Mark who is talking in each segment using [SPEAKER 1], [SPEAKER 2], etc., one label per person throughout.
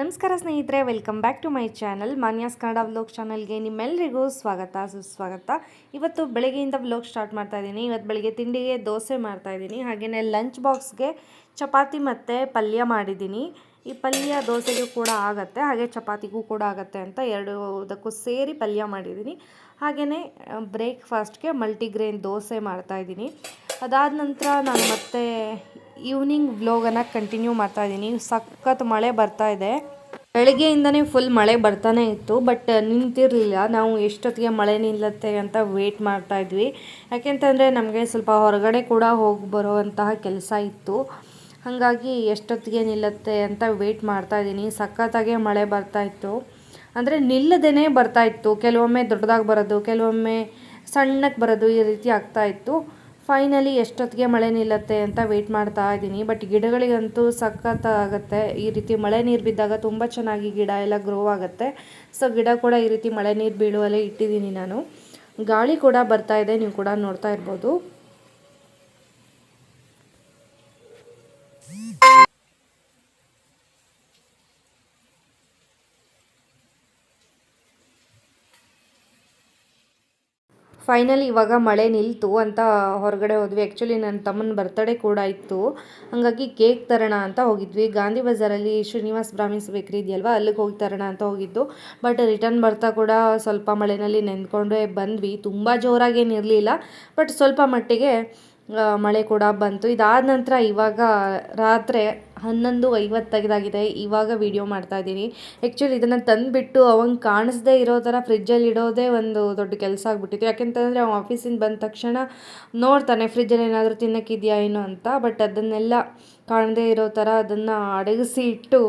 [SPEAKER 1] ನಮಸ್ಕಾರ ಸ್ನೇಹಿತರೆ welcome back to my channel Manya's Kannada vlog ಚಾನಲ್ಗೆ ನಿಮ್ಮೆಲ್ಲರಿಗೂ ಸ್ವಾಗತ, ಸುಸ್ವಾಗತ. ಇವತ್ತು ಬೆಳಗ್ಗೆಯಿಂದ ವ್ಲೋಗ್ ಸ್ಟಾರ್ಟ್ ಮಾಡ್ತಾ ಇದ್ದೀನಿ. ಇವತ್ತು ಬೆಳಗ್ಗೆ ತಿಂಡಿಗೆ ದೋಸೆ ಮಾಡ್ತಾ ಇದ್ದೀನಿ. ಹಾಗೆಯೇ ಲಂಚ್ ಬಾಕ್ಸ್ಗೆ ಚಪಾತಿ ಮತ್ತು ಪಲ್ಯ ಮಾಡಿದ್ದೀನಿ. ಈ ಪಲ್ಯ ದೋಸೆಗೂ ಕೂಡ ಆಗುತ್ತೆ, ಹಾಗೆ ಚಪಾತಿಗೂ ಕೂಡ ಆಗುತ್ತೆ ಅಂತ ಎರಡೂದಕ್ಕೂ ಸೇರಿ ಪಲ್ಯ ಮಾಡಿದ್ದೀನಿ. ಹಾಗೆಯೇ ಬ್ರೇಕ್ಫಾಸ್ಟ್ಗೆ ಮಲ್ಟಿಗ್ರೇನ್ ದೋಸೆ ಮಾಡ್ತಾಯಿದ್ದೀನಿ ಅದಾದ ನಂತರ ನಾನು ಮತ್ತೆ ಈವ್ನಿಂಗ್ ವ್ಲೋಗನ್ನು ಕಂಟಿನ್ಯೂ ಮಾಡ್ತಾ ಇದ್ದೀನಿ. ಸಖತ್ ಮಳೆ ಬರ್ತಾ ಇದೆ. ಬೆಳಗ್ಗೆಯಿಂದನೇ ಫುಲ್ ಮಳೆ ಬರ್ತಾನೆ ಇತ್ತು ಬಟ್ ನಿಂತಿರಲಿಲ್ಲ. ನಾವು ಎಷ್ಟೊತ್ತಿಗೆ ಮಳೆ ನಿಲ್ಲತ್ತೆ ಅಂತ ವೇಟ್ ಮಾಡ್ತಾ ಇದ್ವಿ. ಯಾಕೆಂತಂದರೆ ನಮಗೆ ಸ್ವಲ್ಪ ಹೊರಗಡೆ ಕೂಡ ಹೋಗಿ ಬರುವಂತಹ ಕೆಲಸ ಇತ್ತು. ಹಾಗಾಗಿ ಎಷ್ಟೊತ್ತಿಗೆ ನಿಲ್ಲತ್ತೆ ಅಂತ ವೇಟ್ ಮಾಡ್ತಾ ಇದ್ದೀನಿ. ಸಖತ್ತಾಗೆ ಮಳೆ ಬರ್ತಾ ಇತ್ತು. ಅಂದರೆ ನಿಲ್ಲದೇ ಬರ್ತಾ ಇತ್ತು. ಕೆಲವೊಮ್ಮೆ ದೊಡ್ಡದಾಗಿ ಬರೋದು, ಕೆಲವೊಮ್ಮೆ ಸಣ್ಣಕ್ಕೆ ಬರೋದು ಈ ರೀತಿ ಆಗ್ತಾ ಇತ್ತು. ಫೈನಲಿ ಎಷ್ಟೊತ್ತಿಗೆ ಮಳೆ ನಿಲ್ಲತ್ತೆ ಅಂತ ವೆಯ್ಟ್ ಮಾಡ್ತಾ ಇದ್ದೀನಿ. ಬಟ್ ಗಿಡಗಳಿಗಂತೂ ಸಖತ್ ಆಗುತ್ತೆ. ಈ ರೀತಿ ಮಳೆ ನೀರು ಬಿದ್ದಾಗ ತುಂಬ ಚೆನ್ನಾಗಿ ಗಿಡ ಎಲ್ಲ ಗ್ರೋ ಆಗುತ್ತೆ. ಸೊ ಗಿಡ ಕೂಡ ಈ ರೀತಿ ಮಳೆ ನೀರು ಬೀಳುವಲ್ಲೇ ಇಟ್ಟಿದ್ದೀನಿ ನಾನು. ಗಾಳಿ ಕೂಡ ಬರ್ತಾ ಇದೆ. ನೀವು ಕೂಡ ನೋಡ್ತಾ ಇರ್ಬೋದು. ಫೈನಲಿ ಇವಾಗ ಮಳೆ ನಿಲ್ತು ಅಂತ ಹೊರಗಡೆ ಹೋದ್ವಿ. ಆ್ಯಕ್ಚುಲಿ ನನ್ನ ತಮ್ಮನ ಬರ್ತಡೇ ಕೂಡ ಇತ್ತು. ಹಾಗಾಗಿ ಕೇಕ್ ತರೋಣ ಅಂತ ಹೋಗಿದ್ವಿ. ಗಾಂಧಿ ಬಜಾರಲ್ಲಿ ಶ್ರೀನಿವಾಸ್ ಬ್ರಾಹ್ಮಿನ್ಸ್ ಬೇಕ್ರಿ ಇದೆಯಲ್ವ? ಅಲ್ಲಿಗೆ ಹೋಗಿ ತರೋಣ ಅಂತ ಹೋಗಿದ್ದು. ಬಟ್ ರಿಟರ್ನ್ ಬರ್ತಾ ಕೂಡ ಸ್ವಲ್ಪ ಮಳೆಯಲ್ಲಿ ನೆನ್ಕೊಂಡೇ ಬಂದ್ವಿ. ತುಂಬ ಜೋರಾಗೇನಿರಲಿಲ್ಲ ಬಟ್ ಸ್ವಲ್ಪ ಮಟ್ಟಿಗೆ ಮಳೆ ಕೂಡ ಬಂತು. ಇದಾದ ನಂತರ ಇವಾಗ ರಾತ್ರಿ ಹನ್ನೊಂದು ಐವತ್ತೈದಾಗಿದೆ ಇವಾಗ ವೀಡಿಯೋ ಮಾಡ್ತಾ ಇದ್ದೀನಿ. ಆ್ಯಕ್ಚುಲಿ ಇದನ್ನು ತಂದುಬಿಟ್ಟು ಅವಂಗೆ ಕಾಣಿಸ್ದೇ ಇರೋ ಥರ ಫ್ರಿಜ್ಜಲ್ಲಿ ಇಡೋದೇ ಒಂದು ದೊಡ್ಡ ಕೆಲಸ ಆಗಿಬಿಟ್ಟಿತ್ತು. ಯಾಕೆಂತಂದರೆ ಅವ್ನು ಆಫೀಸಿಂದ ಬಂದ ತಕ್ಷಣ ನೋಡ್ತಾನೆ ಫ್ರಿಜ್ಜಲ್ಲಿ ಏನಾದರೂ ತಿನ್ನೋಕ್ಕಿದೆಯಾ ಏನು ಅಂತ? ಬಟ್ ಅದನ್ನೆಲ್ಲ ಕಾಣದೇ ಇರೋ ಥರ ಅದನ್ನು ಅಡಗಿಸಿ ಇಟ್ಟು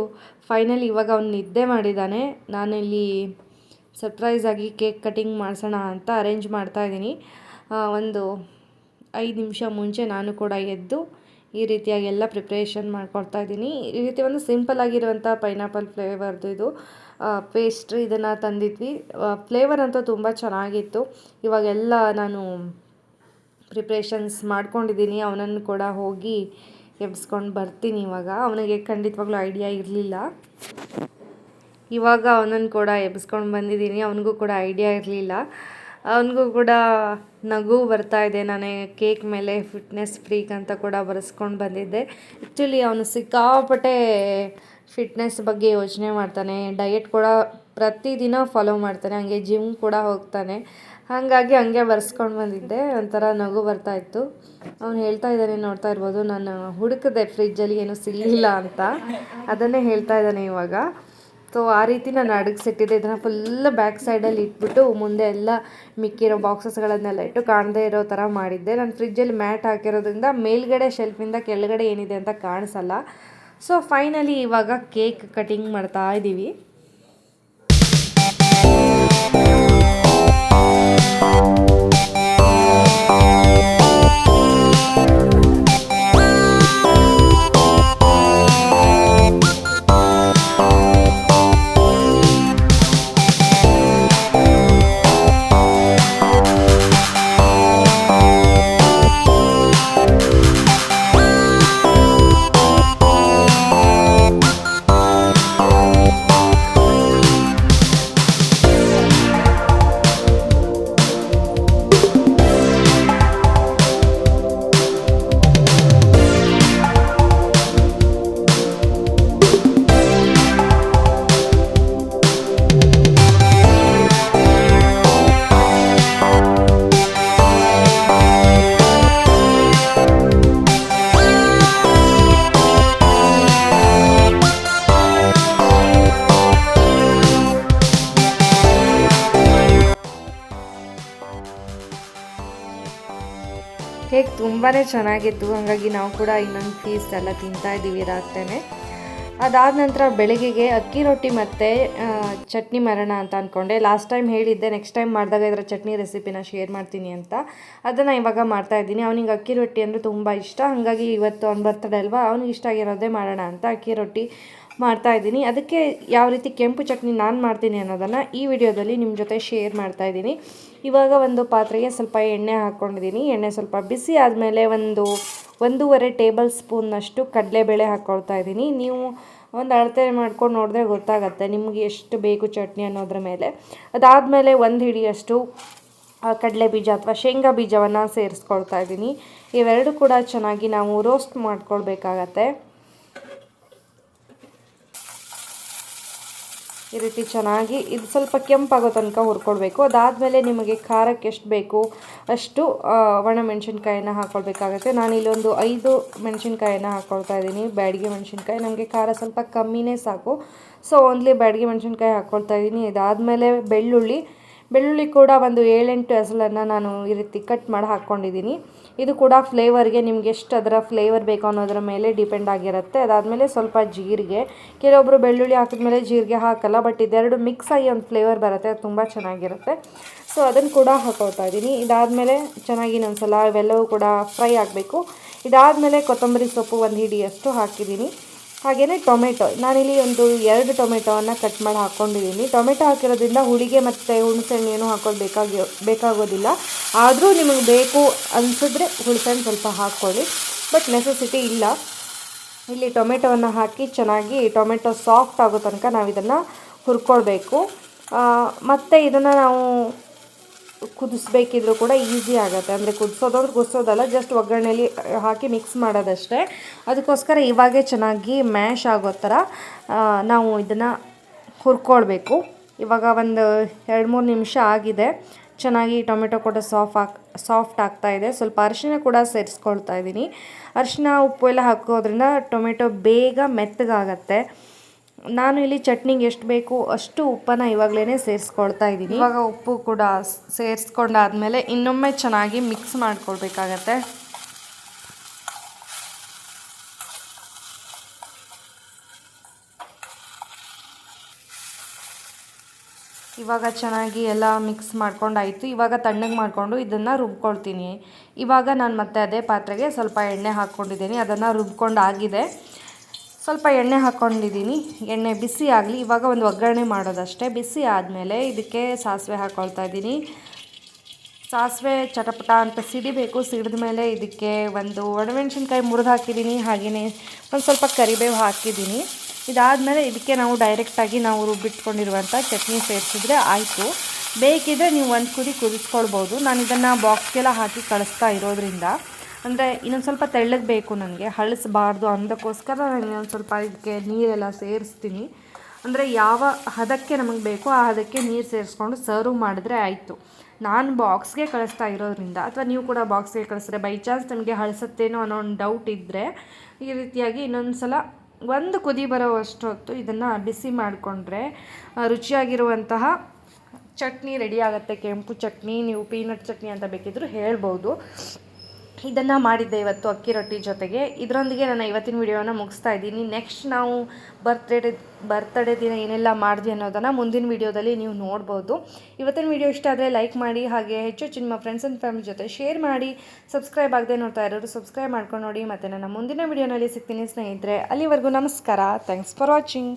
[SPEAKER 1] ಫೈನಲಿ ಇವಾಗ ಅವ್ನು ನಿದ್ದೆ ಮಾಡಿದ್ದಾನೆ ನಾನಿಲ್ಲಿ ಸರ್ಪ್ರೈಸಾಗಿ ಕೇಕ್ ಕಟಿಂಗ್ ಮಾಡಿಸೋಣ ಅಂತ ಅರೇಂಜ್ ಮಾಡ್ತಾ ಇದ್ದೀನಿ. ಒಂದು ಐದು ನಿಮಿಷ ಮುಂಚೆ ನಾನು ಕೂಡ ಎದ್ದು ಈ ರೀತಿಯಾಗಿ ಎಲ್ಲ ಪ್ರಿಪ್ರೇಷನ್ ಮಾಡ್ಕೊಳ್ತಾ ಇದ್ದೀನಿ. ಈ ರೀತಿ ಒಂದು ಸಿಂಪಲ್ ಆಗಿರುವಂಥ ಪೈನಾಪಲ್ ಫ್ಲೇವರ್ದು ಇದು. ಪೇಸ್ಟ್ರಿ ಇದನ್ನು ತಂದಿದ್ವಿ. ಫ್ಲೇವರ್ ಅಂತೂ ತುಂಬ ಚೆನ್ನಾಗಿತ್ತು. ಇವಾಗೆಲ್ಲ ನಾನು ಪ್ರಿಪ್ರೇಷನ್ಸ್ ಮಾಡ್ಕೊಂಡಿದ್ದೀನಿ. ಅವನನ್ನು ಕೂಡ ಹೋಗಿ ಎಬ್ಸ್ಕೊಂಡು ಬರ್ತೀನಿ ಇವಾಗ. ಅವನಿಗೆ ಖಂಡಿತವಾಗ್ಲೂ ಐಡಿಯಾ ಇರಲಿಲ್ಲ. ಇವಾಗ ಅವನನ್ನು ಕೂಡ ಎಬ್ಸ್ಕೊಂಡು ಬಂದಿದ್ದೀನಿ. ಅವನಿಗೂ ಕೂಡ ಐಡಿಯಾ ಇರಲಿಲ್ಲ. ಅವನಿಗೂ ಕೂಡ ನಗು ಬರ್ತಾ ಇದೆ. ನಾನೇ ಕೇಕ್ ಮೇಲೆ ಫಿಟ್ನೆಸ್ ಫ್ರೀಕ್ ಅಂತ ಕೂಡ ಬರೆಸ್ಕೊಂಡು ಬಂದಿದ್ದೆ. ಆ್ಯಕ್ಚುಲಿ ಅವನು ಸಿಕ್ಕಾಪಟ್ಟೆ ಫಿಟ್ನೆಸ್ ಬಗ್ಗೆ ಯೋಚನೆ ಮಾಡ್ತಾನೆ. ಡಯೆಟ್ ಕೂಡ ಪ್ರತಿದಿನ ಫಾಲೋ ಮಾಡ್ತಾನೆ. ಹಂಗೆ ಜಿಮ್ ಕೂಡ ಹೋಗ್ತಾನೆ. ಹಾಗಾಗಿ ಹಂಗೆ ಬರ್ಸ್ಕೊಂಡು ಬಂದಿದ್ದೆ. ಒಂಥರ ನಗು ಬರ್ತಾ ಇತ್ತು. ಅವ್ನು ಹೇಳ್ತಾ ಇದ್ದಾನೆ, ನೋಡ್ತಾ ಇರ್ಬೋದು. ನಾನು ಹುಡುಕಿದೆ ಫ್ರಿಜ್ಜಲ್ಲಿ ಏನೂ ಸಿಗಲಿಲ್ಲ ಅಂತ. ಅದನ್ನೇ ಹೇಳ್ತಾ ಇದ್ದಾನೆ ಇವಾಗ. ಸೊ ಆ ರೀತಿ ನಾನು ಅಡಗಿಸಿಟ್ಟಿದ್ದೆ ಇದನ್ನು ಫುಲ್ ಬ್ಯಾಕ್ ಸೈಡಲ್ಲಿ ಇಟ್ಬಿಟ್ಟು, ಮುಂದೆ ಎಲ್ಲ ಮಿಕ್ಕಿರೋ ಬಾಕ್ಸಸ್ಗಳನ್ನೆಲ್ಲ ಇಟ್ಟು ಕಾಣದೇ ಇರೋ ಥರ ಮಾಡಿದ್ದೆ. ನಾನು ಫ್ರಿಜ್ಜಲ್ಲಿ ಮ್ಯಾಟ್ ಹಾಕಿರೋದ್ರಿಂದ ಮೇಲ್ಗಡೆ ಶೆಲ್ಫಿಂದ ಕೆಳಗಡೆ ಏನಿದೆ ಅಂತ ಕಾಣಿಸಲ್ಲ. ಸೊ ಫೈನಲಿ ಇವಾಗ ಕೇಕ್ ಕಟಿಂಗ್ ಮಾಡ್ತಾ ಇದ್ದೀವಿ ಕೇಕ್ ತುಂಬಾ ಚೆನ್ನಾಗಿತ್ತು, ಹಾಗಾಗಿ ನಾವು ಕೂಡ ಇನ್ನೊಂದು ಪೀಸ್ ಎಲ್ಲ ತಿಂತಾ ಇದ್ದೀವಿ ಅದಾದ ನಂತರ ಬೆಳಗ್ಗೆಗೆ ಅಕ್ಕಿ ರೊಟ್ಟಿ ಮತ್ತು ಚಟ್ನಿ ಮಾಡೋಣ ಅಂತ ಅಂದ್ಕೊಂಡೆ ಲಾಸ್ಟ್ ಟೈಮ್ ಹೇಳಿದ್ದೆ ನೆಕ್ಸ್ಟ್ ಟೈಮ್ ಮಾಡಿದಾಗ ಇದರ ಚಟ್ನಿ ರೆಸಿಪಿನ ಶೇರ್ ಮಾಡ್ತೀನಿ ಅಂತ. ಅದನ್ನು ಇವಾಗ ಮಾಡ್ತಾಯಿದ್ದೀನಿ ಅವನಿಗೆ ಅಕ್ಕಿ ರೊಟ್ಟಿ ಅಂದರೆ ತುಂಬ ಇಷ್ಟ. ಹಾಗಾಗಿ ಇವತ್ತು ಅವ್ನು ಬರ್ತಡೆ ಅಲ್ವಾ ಅವ್ನಿಗೆ ಇಷ್ಟ ಆಗಿರೋದೇ ಮಾಡೋಣ ಅಂತ ಅಕ್ಕಿ ರೊಟ್ಟಿ. ಮಾಡ್ತಾ ಇದ್ದೀನಿ. ಅದಕ್ಕೆ ಯಾವ ರೀತಿ ಕೆಂಪು ಚಟ್ನಿ ನಾನು ಮಾಡ್ತೀನಿ ಅನ್ನೋದನ್ನು ಈ ವಿಡಿಯೋದಲ್ಲಿ ನಿಮ್ಮ ಜೊತೆ ಶೇರ್ ಮಾಡ್ತಾ ಇದ್ದೀನಿ. ಇವಾಗ ಒಂದು ಪಾತ್ರೆಗೆ ಸ್ವಲ್ಪ ಎಣ್ಣೆ ಹಾಕ್ಕೊಂಡಿದ್ದೀನಿ ಎಣ್ಣೆ ಸ್ವಲ್ಪ ಬಿಸಿ ಆದಮೇಲೆ ಒಂದು ಒಂದೂವರೆ ಟೇಬಲ್ ಸ್ಪೂನ್ನಷ್ಟು ಕಡಲೆಬೇಳೆ ಹಾಕ್ಕೊಳ್ತಾ ಇದ್ದೀನಿ. ನೀವು ಒಂದು ಅಳತೆ ಮಾಡ್ಕೊಂಡು ನೋಡಿದ್ರೆ ಗೊತ್ತಾಗತ್ತೆ ನಿಮಗೆ ಎಷ್ಟು ಬೇಕು ಚಟ್ನಿ ಅನ್ನೋದ್ರ ಮೇಲೆ. ಅದಾದಮೇಲೆ ಒಂದು ಹಿಡಿಯಷ್ಟು ಕಡಲೆ ಬೀಜ ಅಥವಾ ಶೇಂಗಾ ಬೀಜವನ್ನು ಸೇರಿಸ್ಕೊಳ್ತಾ ಇದ್ದೀನಿ. ಇವೆರಡು ಕೂಡ ಚೆನ್ನಾಗಿ ನಾವು ರೋಸ್ಟ್ ಮಾಡ್ಕೊಳ್ಬೇಕಾಗತ್ತೆ. ಈ ರೀತಿ ಚೆನ್ನಾಗಿ ಇದು ಸ್ವಲ್ಪ ಕೆಂಪಾಗೋ ತನಕ ಹುರ್ಕೊಳ್ಬೇಕು. ಅದಾದಮೇಲೆ ನಿಮಗೆ ಖಾರಕ್ಕೆ ಎಷ್ಟು ಬೇಕು ಅಷ್ಟು ಒಣಮೆಣ್ಸಿನ್ಕಾಯಿನ ಹಾಕ್ಕೊಳ್ಬೇಕಾಗತ್ತೆ ನಾನು ಇಲ್ಲೊಂದು ಐದು ಮೆಣಸಿನ್ಕಾಯಿನ ಹಾಕ್ಕೊಳ್ತಾ ಇದ್ದೀನಿ. ಬ್ಯಾಡಿಗೆ ಮೆಣಸಿನ್ಕಾಯಿ ನಮಗೆ ಖಾರ ಸ್ವಲ್ಪ ಕಮ್ಮಿನೇ ಸಾಕು. ಸೊ, ಓನ್ಲಿ ಬ್ಯಾಡಿಗೆ ಮೆಣಸಿನ್ಕಾಯಿ ಹಾಕ್ಕೊಳ್ತಾ ಇದ್ದೀನಿ. ಇದಾದಮೇಲೆ ಬೆಳ್ಳುಳ್ಳಿ. ಬೆಳ್ಳುಳ್ಳಿ ಕೂಡ ಒಂದು ಏಳೆಂಟು ಹೆಸಲನ್ನು ನಾನು ಈ ರೀತಿ ಕಟ್ ಮಾಡಿ ಹಾಕ್ಕೊಂಡಿದ್ದೀನಿ. ಇದು ಕೂಡ ಫ್ಲೇವರ್ಗೆ ನಿಮ್ಗೆ ಎಷ್ಟು ಅದರ ಫ್ಲೇವರ್ ಬೇಕು ಅನ್ನೋದರ ಮೇಲೆ ಡಿಪೆಂಡ್ ಆಗಿರುತ್ತೆ. ಅದಾದಮೇಲೆ ಸ್ವಲ್ಪ ಜೀರಿಗೆ ಕೆಲವೊಬ್ಬರು ಬೆಳ್ಳುಳ್ಳಿ ಹಾಕಿದ್ಮೇಲೆ ಜೀರಿಗೆ ಹಾಕಲ್ಲ, ಬಟ್ ಇದೆರಡು ಮಿಕ್ಸ್ ಆಗಿ ಒಂದು ಫ್ಲೇವರ್ ಬರುತ್ತೆ, ಅದು ತುಂಬ ಚೆನ್ನಾಗಿರುತ್ತೆ. ಸೊ ಅದನ್ನು ಕೂಡ ಹಾಕೋತಾ ಇದ್ದೀನಿ ಇದಾದಮೇಲೆ ಚೆನ್ನಾಗಿ ಇನ್ನೊಂದು ಸಲ ಇವೆಲ್ಲವೂ ಕೂಡ ಫ್ರೈ ಆಗಬೇಕು. ಇದಾದಮೇಲೆ ಕೊತ್ತಂಬರಿ ಸೊಪ್ಪು ಒಂದು ಹಿಡಿಯಷ್ಟು ಹಾಕಿದ್ದೀನಿ ಹಾಗೆಯೇ ಟೊಮೆಟೊ. ನಾನಿಲ್ಲಿ ಒಂದು ಎರಡು ಟೊಮೆಟೊವನ್ನು ಕಟ್ ಮಾಡಿ ಹಾಕ್ಕೊಂಡಿದ್ದೀನಿ ಟೊಮೆಟೊ ಹಾಕಿರೋದ್ರಿಂದ ಹುಳಿಗೆ ಮತ್ತು ಹುಣಸೆಹಣ್ಣು ಏನು ಹಾಕೋದು ಬೇಕಾಗಿ ಬೇಕಾಗೋದಿಲ್ಲ. ಆದರೂ ನಿಮಗೆ ಬೇಕು ಅನಿಸಿದ್ರೆ ಹುಣಸೆಹಣ್ಣು ಸ್ವಲ್ಪ ಹಾಕ್ಕೊಳ್ಳಿ. ಬಟ್ ನೆಸೆಸಿಟಿ ಇಲ್ಲ. ಇಲ್ಲಿ ಟೊಮೆಟೊವನ್ನು ಹಾಕಿ ಚೆನ್ನಾಗಿ ಟೊಮೆಟೊ ಸಾಫ್ಟ್ ಆಗೋ ತನಕ ನಾವು ಇದನ್ನು ಹುರ್ಕೊಳ್ಬೇಕು ಮತ್ತು ಇದನ್ನು ನಾವು ಕುದಿಸ್ಬೇಕಿದ್ರೂ ಕೂಡ ಈಸಿ ಆಗುತ್ತೆ. ಅಂದರೆ ಕುದಿಸೋದಂದ್ರೆ ಕುದಿಸೋದಲ್ಲ ಜಸ್ಟ್ ಒಗ್ಗರಣೆಲಿ ಹಾಕಿ ಮಿಕ್ಸ್ ಮಾಡೋದಷ್ಟೇ. ಅದಕ್ಕೋಸ್ಕರ ಇವಾಗೇ ಚೆನ್ನಾಗಿ ಮ್ಯಾಶ್ ಆಗೋ ಥರ ನಾವು ಇದನ್ನು ಹುರ್ಕೊಳ್ಬೇಕು. ಇವಾಗ ಒಂದು ಎರಡು ಮೂರು ನಿಮಿಷ ಆಗಿದೆ. ಚೆನ್ನಾಗಿ ಟೊಮೆಟೊ ಕೂಡ ಸಾಫ್ ಹಾಕ್ ಸಾಫ್ಟ್ ಆಗ್ತಾ ಇದೆ. ಸ್ವಲ್ಪ ಅರಿಶಿನ ಕೂಡ ಸೇರಿಸ್ಕೊಳ್ತಾ ಇದ್ದೀನಿ. ಅರಿಶಿನ, ಉಪ್ಪು ಎಲ್ಲ ಹಾಕೋದ್ರಿಂದ ಟೊಮೆಟೊ ಬೇಗ ಮೆತ್ತಗಾಗತ್ತೆ. ನಾನು ಇಲ್ಲಿ ಚಟ್ನಿಗೆ ಎಷ್ಟು ಬೇಕು ಅಷ್ಟು ಉಪ್ಪನ್ನು ಇವಾಗಲೇ ಸೇರಿಸ್ಕೊಳ್ತಾ ಇದ್ದೀನಿ. ಇವಾಗ ಉಪ್ಪು ಕೂಡ ಸೇರಿಸ್ಕೊಂಡಾದ್ಮೇಲೆ ಇನ್ನೊಮ್ಮೆ ಚೆನ್ನಾಗಿ ಮಿಕ್ಸ್ ಮಾಡ್ಕೊಳ್ಬೇಕಾಗತ್ತೆ. ಇವಾಗ ಚೆನ್ನಾಗಿ ಎಲ್ಲ ಮಿಕ್ಸ್ ಮಾಡ್ಕೊಂಡಾಯಿತು. ಇವಾಗ ತಣ್ಣಗೆ ಮಾಡಿಕೊಂಡು ಇದನ್ನು ರುಬ್ಕೊಳ್ತೀನಿ. ಇವಾಗ ನಾನು ಮತ್ತೆ ಅದೇ ಪಾತ್ರೆಗೆ ಸ್ವಲ್ಪ ಎಣ್ಣೆ ಹಾಕ್ಕೊಂಡಿದ್ದೀನಿ. ಅದನ್ನು ರುಬ್ಕೊಂಡು ಆಗಿದೆ ಸ್ವಲ್ಪ ಎಣ್ಣೆ ಹಾಕ್ಕೊಂಡಿದ್ದೀನಿ ಎಣ್ಣೆ ಬಿಸಿ ಆಗಲಿ, ಇವಾಗ ಒಂದು ಒಗ್ಗರಣೆ ಮಾಡೋದಷ್ಟೇ. ಬಿಸಿ ಆದಮೇಲೆ ಇದಕ್ಕೆ ಸಾಸಿವೆ ಹಾಕ್ಕೊಳ್ತಾ ಇದ್ದೀನಿ. ಸಾಸಿವೆ ಚಟಪಟ ಅಂತ ಸಿಡಿಬೇಕು. ಸಿಡಿದ ಮೇಲೆ ಇದಕ್ಕೆ ಒಂದು ಒಣಮೆಣ್ಸಿನ್ಕಾಯಿ ಮುರಿದು ಹಾಕಿದ್ದೀನಿ. ಹಾಗೆಯೇ ಒಂದು ಸ್ವಲ್ಪ ಕರಿಬೇವು ಹಾಕಿದ್ದೀನಿ. ಇದಾದಮೇಲೆ ಇದಕ್ಕೆ ನಾವು ಡೈರೆಕ್ಟಾಗಿ ನಾವು ರುಬ್ಬಿಟ್ಕೊಂಡಿರುವಂಥ ಚಟ್ನಿ ಸೇರಿಸಿದ್ರೆ ಆಯಿತು. ಬೇಕಿದ್ರೆ ನೀವು ಒಂದು ಕುದಿ ಕುದಿಸ್ಕೊಳ್ಬೋದು. ನಾನು ಇದನ್ನು ಬಾಕ್ಸ್ಗೆಲ್ಲ ಹಾಕಿ ಕಳಿಸ್ತಾ ಇರೋದ್ರಿಂದ. ಅಂದರೆ ಇನ್ನೊಂದು ಸ್ವಲ್ಪ ತೆಳ್ಳಗೆ ಬೇಕು ನನಗೆ ಹಳಸಬಾರ್ದು ಅಂದಕ್ಕೋಸ್ಕರ ನಾನು ಇನ್ನೊಂದು ಸ್ವಲ್ಪ ಇದಕ್ಕೆ ನೀರೆಲ್ಲ ಸೇರಿಸ್ತೀನಿ. ಅಂದರೆ ಯಾವ ಹದಕ್ಕೆ ನಮಗೆ ಬೇಕೋ ಆ ಹದಕ್ಕೆ ನೀರು ಸೇರಿಸ್ಕೊಂಡು ಸರ್ವ್ ಮಾಡಿದ್ರೆ ಆಯಿತು. ನಾನು ಬಾಕ್ಸ್ಗೆ ಕಳಿಸ್ತಾ ಇರೋದ್ರಿಂದ, ಅಥವಾ ನೀವು ಕೂಡ ಬಾಕ್ಸ್ಗೆ ಕಳಿಸಿದ್ರೆ ಬೈ ಚಾನ್ಸ್ ನಿಮಗೆ ಹಳಸತ್ತೇನೋ ಅನ್ನೋ ಒಂದು ಡೌಟ್ ಇದ್ದರೆ ಈ ರೀತಿಯಾಗಿ ಇನ್ನೊಂದು ಸಲ ಒಂದು ಕುದಿ ಬರೋವಷ್ಟು ಹೊತ್ತು ಇದನ್ನು ಬಿಸಿ ಮಾಡಿಕೊಂಡ್ರೆ ರುಚಿಯಾಗಿರುವಂತಹ ಚಟ್ನಿ ರೆಡಿ ಆಗುತ್ತೆ. ಕೆಂಪು ಚಟ್ನಿ, ನೀವು ಪೀನಟ್ ಚಟ್ನಿ ಅಂತ ಬೇಕಿದ್ದರೂ ಹೇಳ್ಬೋದು. ಇದನ್ನು ಮಾಡಿದ್ದೆ ಇವತ್ತು ಅಕ್ಕಿ ರೊಟ್ಟಿ ಜೊತೆಗೆ. ಇದರೊಂದಿಗೆ ನಾನು ಇವತ್ತಿನ ವಿಡಿಯೋನ ಮುಗಿಸ್ತಾ ಇದ್ದೀನಿ. ನೆಕ್ಸ್ಟ್ ನಾವು ಬರ್ತ್ಡೇ ಬರ್ತ್ಡೇ ದಿನ ಏನೆಲ್ಲ ಮಾಡಿದ್ವಿ ಅನ್ನೋದನ್ನು ಮುಂದಿನ ವಿಡಿಯೋದಲ್ಲಿ ನೀವು ನೋಡ್ಬೋದು. ಇವತ್ತಿನ ವಿಡಿಯೋ ಇಷ್ಟ ಆದರೆ ಲೈಕ್ ಮಾಡಿ, ಹಾಗೆ ಹೆಚ್ಚು ಹೆಚ್ಚು ನಿಮ್ಮ ಫ್ರೆಂಡ್ಸ್ ಆ್ಯಂಡ್ ಫ್ಯಾಮಿಲಿ ಜೊತೆ ಶೇರ್ ಮಾಡಿ ಸಬ್ಸ್ಕ್ರೈಬ್ ಆಗದೆ ನೋಡ್ತಾ ಇರೋರು ಸಬ್ಸ್ಕ್ರೈಬ್ ಮಾಡ್ಕೊಂಡು ನೋಡಿ. ಮತ್ತು ನನ್ನ ಮುಂದಿನ ವಿಡಿಯೋನಲ್ಲಿ ಸಿಗ್ತೀನಿ ಸ್ನೇಹಿತರೆ. ಅಲ್ಲಿವರೆಗೂ ನಮಸ್ಕಾರ. Thanks for watching